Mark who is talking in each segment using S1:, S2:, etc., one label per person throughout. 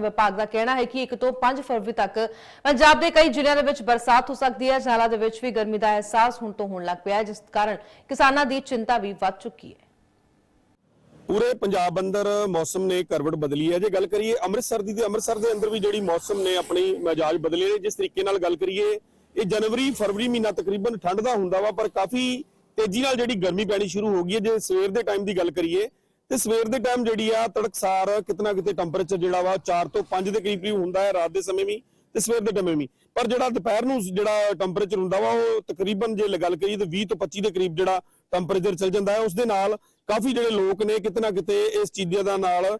S1: ਵਿਭਾਗ ਦਾ ਕਹਿਣਾ ਹੈ ਕਿ 1 ਤੋਂ 5 ਫਰਵਰੀ ਤੱਕ ਪੰਜਾਬ ਦੇ ਕਈ ਜ਼ਿਲ੍ਹਿਆਂ ਦੇ ਵਿੱਚ ਬਰਸਾਤ ਹੋ ਸਕਦੀ ਹੈ। ਜਾਲਾ ਦੇ ਵਿੱਚ ਵੀ ਗਰਮੀ ਦਾ ਅਹਿਸਾਸ ਹੁਣ ਤੋਂ ਹੋਣ ਲੱਗ ਪਿਆ ਹੈ, ਜਿਸ ਕਾਰਨ ਕਿਸਾਨਾਂ ਦੀ ਚਿੰਤਾ ਵੀ ਵੱਧ ਚੁੱਕੀ ਹੈ।
S2: ਪੂਰੇ ਪੰਜਾਬ ਅੰਦਰ ਮੌਸਮ ਨੇ ਕਰਵਟ ਬਦਲੀ ਹੈ। ਜੇ ਗੱਲ ਕਰੀਏ ਅੰਮ੍ਰਿਤਸਰ ਦੀ, ਤੇ ਅੰਮ੍ਰਿਤਸਰ ਦੇ ਅੰਦਰ ਵੀ ਜਿਹੜੀ ਮੌਸਮ ਨੇ ਆਪਣੀ ਮਿਜਾਜ ਬਦਲੇ ਨੇ, ਜਿਸ ਤਰੀਕੇ ਨਾਲ ਗੱਲ ਕਰੀਏ, ਇਹ ਜਨਵਰੀ, ਫਰਵਰੀ ਮਹੀਨਾ ਤਕਰੀਬਨ ਠੰਡ ਦਾ ਹੁੰਦਾ ਵਾ, ਪਰ ਕਾਫੀ ਤੇਜ਼ੀ ਨਾਲ ਜਿਹੜੀ ਗਰਮੀ ਪੈਣੀ ਸ਼ੁਰੂ ਹੋ ਗਈ ਹੈ। ਜੇ ਸਵੇਰ ਦੇ ਟਾਈਮ ਦੀ ਗੱਲ ਕਰੀਏ ਤੇ ਸਵੇਰ ਦੇ ਟਾਈਮ ਜਿਹੜੀ ਆ, ਤੜਕਸਾਰ ਕਿਤਨਾ ਕਿਤੇ ਟੈਂਪਰੇਚਰ ਜਿਹੜਾ ਵਾ 4 ਤੋਂ 5 ਦੇ ਕਰੀਬ ਕਰੀਬ ਹੁੰਦਾ ਹੈ ਰਾਤ ਦੇ ਸਮੇਂ ਵੀ ਤੇ ਸਵੇਰ ਦੇ ਟਾਈਮ ਵੀ। ਪਰ ਜਿਹੜਾ ਦੁਪਹਿਰ ਨੂੰ ਜਿਹੜਾ ਟੈਂਪਰੇਚਰ ਹੁੰਦਾ ਵਾ, ਉਹ ਤਕਰੀਬਨ ਜੇ ਗੱਲ ਕਰੀਏ ਤੇ 20 ਤੋਂ 25 ਦੇ ਕਰੀਬ ਜਿਹੜਾ ਟੈਂਪਰੇਚਰ ਚੱਲ ਜਾਂਦਾ ਹੈ, ਉਸ ਦੇ ਨਾਲ ਕਾਫੀ ਜਿਹੜੇ ਲੋਕ ਨੇ ਕਿਤਨਾ ਕਿਤੇ ਇਸ ਚੀਜ਼ਾਂ ਦਾ ਨਾਲ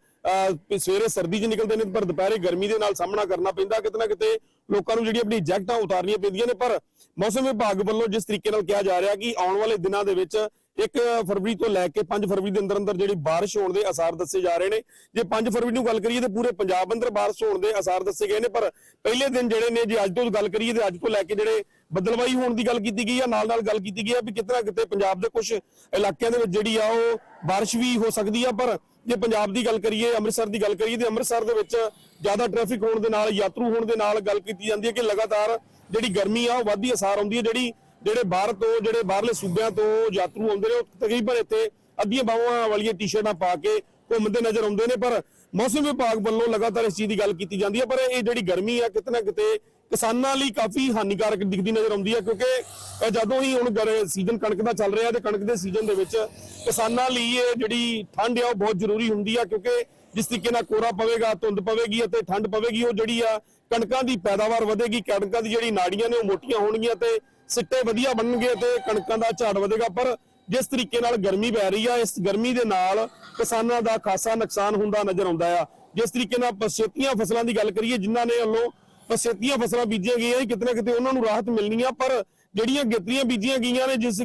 S2: ਸਵੇਰੇ ਸਰਦੀ 'ਚ ਨਿਕਲਦੇ ਨੇ, ਪਰ ਦੁਪਹਿਰੇ ਗਰਮੀ ਦੇ ਨਾਲ ਸਾਹਮਣਾ ਕਰਨਾ ਪੈਂਦਾ, ਕਿਤਨਾ ਕਿਤੇ ਲੋਕਾਂ ਨੂੰ ਜਿਹੜੀ ਆਪਣੀ ਜੈਕਟਾਂ ਉਤਾਰਨੀਆਂ ਪੈਂਦੀਆਂ ਨੇ। ਪਰ ਮੌਸਮ ਵਿਭਾਗ ਵੱਲੋਂ ਜਿਸ ਤਰੀਕੇ ਨਾਲ ਕਿਹਾ ਜਾ ਰਿਹਾ ਕਿ ਆਉਣ ਵਾਲੇ ਦਿਨਾਂ ਦੇ ਵਿੱਚ 1 ਫਰਵਰੀ ਤੋਂ ਲੈ ਕੇ 5 ਫਰਵਰੀ ਦੇ ਅੰਦਰ ਅੰਦਰ ਜਿਹੜੀ ਬਾਰਿਸ਼ ਹੋਣ ਦੇ ਅਸਾਰ ਦੱਸੇ ਜਾ ਰਹੇ ਨੇ। ਜੇ 5 ਫਰਵਰੀ ਨੂੰ ਗੱਲ ਕਰੀਏ ਤੇ ਪੂਰੇ ਪੰਜਾਬ ਅੰਦਰ ਬਾਰਿਸ਼ ਹੋਣ ਦੇ ਅਸਾਰ ਦੱਸੇ ਗਏ ਨੇ, ਪਰ ਪਹਿਲੇ ਦਿਨ ਜਿਹੜੇ ਨੇ, ਜੇ ਅੱਜ ਤੋਂ ਗੱਲ ਕਰੀਏ ਤੇ ਅੱਜ ਤੋਂ ਲੈ ਕੇ ਜਿਹੜੇ ਬੱਦਲਵਾਈ ਹੋਣ ਦੀ ਗੱਲ ਕੀਤੀ ਗਈ ਆ ਨਾਲ ਨਾਲ ਗੱਲ ਕੀਤੀ ਗਈ ਆ ਵੀ ਕਿਤਨਾ ਕਿਤੇ ਪੰਜਾਬ ਦੇ ਕੁਝ ਇਲਾਕਿਆਂ ਦੇ ਵਿੱਚ ਜਿਹੜੀ ਆ ਉਹ ਬਾਰਿਸ਼ ਵੀ ਹੋ ਸਕਦੀ ਆ, ਪਰ ਜੇ ਪੰਜਾਬ ਦੀ ਗੱਲ ਕਰੀਏ, ਅੰਮ੍ਰਿਤਸਰ ਦੀ ਗੱਲ ਕਰੀਏ ਤੇ ਅੰਮ੍ਰਿਤਸਰ ਦੇ ਵਿੱਚ ਜ਼ਿਆਦਾ ਟ੍ਰੈਫਿਕ ਹੋਣ ਦੇ ਨਾਲ, ਯਾਤਰੂ ਹੋਣ ਦੇ ਨਾਲ ਗੱਲ ਕੀਤੀ ਜਾਂਦੀ ਹੈ ਕਿ ਲਗਾਤਾਰ ਜਿਹੜੀ ਗਰਮੀ ਆ ਉਹ ਵੱਧਦੀ ਅਸਾਰ ਆਉਂਦੀ ਹੈ, ਜਿਹੜੀ ਜਿਹੜੇ ਬਾਹਰ ਤੋਂ, ਜਿਹੜੇ ਬਾਹਰਲੇ ਸੂਬਿਆਂ ਤੋਂ ਯਾਤਰੂ ਆਉਂਦੇ ਨੇ, ਉਹ ਤਕਰੀਬਨ ਇੱਥੇ ਅੱਧੀਆਂ ਬਾਹਾਂ ਵਾਲੀਆਂ ਟੀ-ਸ਼ਰਟਾਂ ਪਾ ਕੇ ਘੁੰਮਦੇ ਨਜ਼ਰ ਆਉਂਦੇ ਨੇ, ਪਰ ਮੌਸਮ ਵਿਭਾਗ ਵੱਲੋਂ ਲਗਾਤਾਰ ਇਸ ਚੀਜ਼ ਦੀ ਗੱਲ ਕੀਤੀ ਜਾਂਦੀ ਹੈ। ਪਰ ਇਹ ਜਿਹੜੀ ਗਰਮੀ ਆ, ਕਿਤੇ ਨਾ ਕਿਤੇ ਕਿਸਾਨਾਂ ਲਈ ਕਾਫੀ ਹਾਨੀਕਾਰਕ ਦਿਖਦੀ ਨਜ਼ਰ ਆਉਂਦੀ ਹੈ, ਕਿਉਂਕਿ ਜਦੋਂ ਹੀ ਹੁਣ ਸੀਜ਼ਨ ਕਣਕ ਦਾ ਚੱਲ ਰਿਹਾ ਤੇ ਕਣਕ ਦੇ ਸੀਜ਼ਨ ਦੇ ਵਿੱਚ ਕਿਸਾਨਾਂ ਲਈ ਇਹ ਜਿਹੜੀ ਠੰਡ ਆ, ਉਹ ਬਹੁਤ ਜ਼ਰੂਰੀ ਹੁੰਦੀ ਆ, ਕਿਉਂਕਿ ਜਿਸ ਤਰੀਕੇ ਨਾਲ ਕੋਰਾ ਪਵੇਗਾ ਧੁੰਦ ਪਵੇਗੀ ਅਤੇ ਠੰਡ ਪਵੇਗੀ ਉਹ ਜਿਹੜੀ ਆ ਕਣਕਾਂ ਦੀ ਪੈਦਾਵਾਰ ਵਧੇਗੀ। ਕਣਕਾਂ ਦੀ ਜਿਹੜੀ ਨਾੜੀਆਂ ਨੇ ਉਹ ਮੋਟੀਆਂ ਹੋਣਗੀਆਂ ਤੇ ਸਿੱਟੇ ਵਧੀਆ ਬਣਨਗੇ ਤੇ ਕਣਕਾਂ ਦਾ ਝਾੜ ਵਧੇਗਾ। ਪਰ ਜਿਸ ਤਰੀਕੇ ਨਾਲ ਗਰਮੀ ਪੈ ਰਹੀ ਆ ਇਸ ਗਰਮੀ ਦੇ ਨਾਲ ਕਿਸਾਨਾਂ ਦਾ ਖਾਸਾ ਨੁਕਸਾਨ ਹੁੰਦਾ ਨਜ਼ਰ ਆਉਂਦਾ ਆ। ਜਿਸ ਤਰੀਕੇ ਨਾਲ ਪਛੇਤੀਆਂ ਫਸਲਾਂ ਦੀ ਗੱਲ ਕਰੀਏ ਜਿਨ੍ਹਾਂ ਨੇ ਵੱਲੋਂ ਪਛੇਤੀਆਂ ਫਸਲਾਂ ਬੀਜੀਆਂ ਗਈਆਂ ਸੀ, ਕਿਤੇ ਨਾ ਕਿਤੇ ਉਹਨਾਂ ਨੂੰ ਰਾਹਤ ਮਿਲਣੀ ਆ ਪਰ ਜਿਹੜੀਆਂ ਗੇਤਰੀਆਂ ਬੀਜੀਆਂ ਗਈਆਂ ਨੇ ਜਿਸ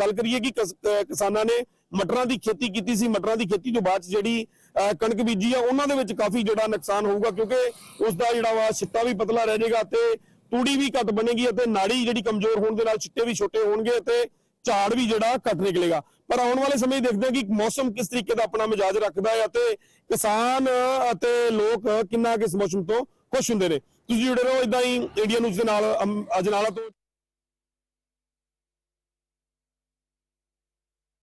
S2: ਗੱਲ ਕਰੀਏ ਕਿ ਕਿਸਾਨਾਂ ਨੇ ਮਟਰਾਂ ਦੀ ਖੇਤੀ ਕੀਤੀ ਸੀ, ਮਟਰਾਂ ਦੀ ਖੇਤੀ ਤੋਂ ਬਾਅਦ ਜਿਹੜੀ ਕਣਕ ਬੀਜੀ ਆ, ਉਹਨਾਂ ਦੇ ਵਿੱਚ ਕਾਫੀ ਜਿਹੜਾ ਨੁਕਸਾਨ ਹੋਊਗਾ, ਕਿਉਂਕਿ ਉਸ ਦਾ ਜਿਹੜਾ ਵਾ ਸਿੱਟਾ ਵੀ ਪਤਲਾ ਰਹਿ ਜਾਏਗਾ ਤੇ ਤੂੜੀ ਵੀ ਘੱਟ ਬਣੇਗੀ ਅਤੇ ਨਾੜੀ ਜਿਹੜੀ ਕਮਜ਼ੋਰ ਹੋਣ ਦੇ ਨਾਲ ਛਿੱਟੇ ਵੀ ਛੋਟੇ ਹੋਣਗੇ ਤੇ ਝਾੜ ਵੀ ਜਿਹੜਾ ਘੱਟ ਨਿਕਲੇਗਾ। ਪਰ ਆਉਣ ਵਾਲੇ ਸਮੇਂ ਦੇਖਦੇ ਹਾਂ ਕਿ ਮੌਸਮ ਕਿਸ ਤਰੀਕੇ ਦਾ ਆਪਣਾ ਮਿਜਾਜ ਰੱਖਦਾ ਹੈ ਅਤੇ ਕਿਸਾਨ ਅਤੇ ਲੋਕ ਕਿੰਨਾ ਕਿਸ ਮੌਸਮ ਤੋਂ ਖੁਸ਼ ਹੁੰਦੇ ਨੇ। ਤੁਸੀਂ ਜੁੜੇ ਰਹੋ ਇਦਾਂ ਹੀ ਇੰਡੀਆ ਨਿਊਜ਼ ਦੇ ਨਾਲ ਅਜਨਾਲਾ ਤੋਂ।